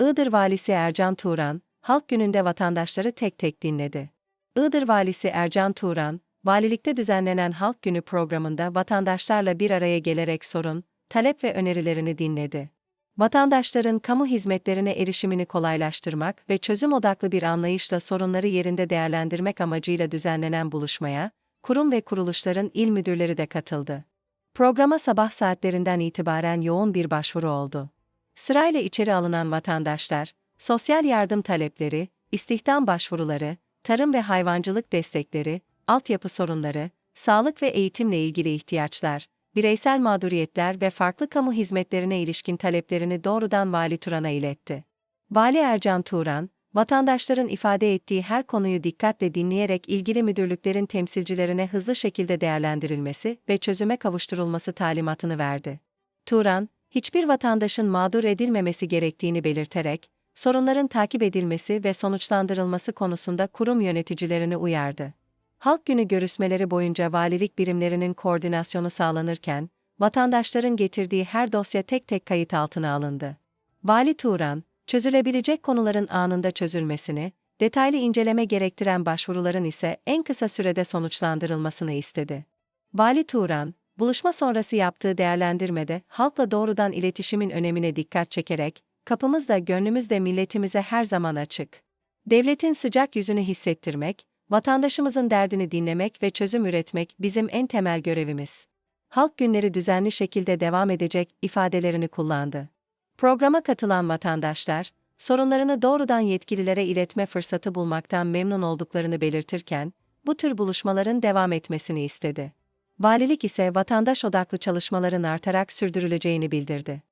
Iğdır Valisi Ercan Turan, Halk Günü'nde vatandaşları tek tek dinledi. Iğdır Valisi Ercan Turan, valilikte düzenlenen Halk Günü programında vatandaşlarla bir araya gelerek sorun, talep ve önerilerini dinledi. Vatandaşların kamu hizmetlerine erişimini kolaylaştırmak ve çözüm odaklı bir anlayışla sorunları yerinde değerlendirmek amacıyla düzenlenen buluşmaya, kurum ve kuruluşların il müdürleri de katıldı. Programa sabah saatlerinden itibaren yoğun bir başvuru oldu. Sırayla içeri alınan vatandaşlar, sosyal yardım talepleri, istihdam başvuruları, tarım ve hayvancılık destekleri, altyapı sorunları, sağlık ve eğitimle ilgili ihtiyaçlar, bireysel mağduriyetler ve farklı kamu hizmetlerine ilişkin taleplerini doğrudan Vali Turan'a iletti. Vali Ercan Turan, vatandaşların ifade ettiği her konuyu dikkatle dinleyerek ilgili müdürlüklerin temsilcilerine hızlı şekilde değerlendirilmesi ve çözüme kavuşturulması talimatını verdi. Turan, hiçbir vatandaşın mağdur edilmemesi gerektiğini belirterek, sorunların takip edilmesi ve sonuçlandırılması konusunda kurum yöneticilerini uyardı. Halk Günü görüşmeleri boyunca valilik birimlerinin koordinasyonu sağlanırken, vatandaşların getirdiği her dosya tek tek kayıt altına alındı. Vali Turan, çözülebilecek konuların anında çözülmesini, detaylı inceleme gerektiren başvuruların ise en kısa sürede sonuçlandırılmasını istedi. Vali Turan, buluşma sonrası yaptığı değerlendirmede halkla doğrudan iletişimin önemine dikkat çekerek, kapımız da gönlümüz de milletimize her zaman açık. Devletin sıcak yüzünü hissettirmek, vatandaşımızın derdini dinlemek ve çözüm üretmek bizim en temel görevimiz. Halk günleri düzenli şekilde devam edecek ifadelerini kullandı. Programa katılan vatandaşlar, sorunlarını doğrudan yetkililere iletme fırsatı bulmaktan memnun olduklarını belirtirken, bu tür buluşmaların devam etmesini istedi. Valilik ise vatandaş odaklı çalışmaların artarak sürdürüleceğini bildirdi.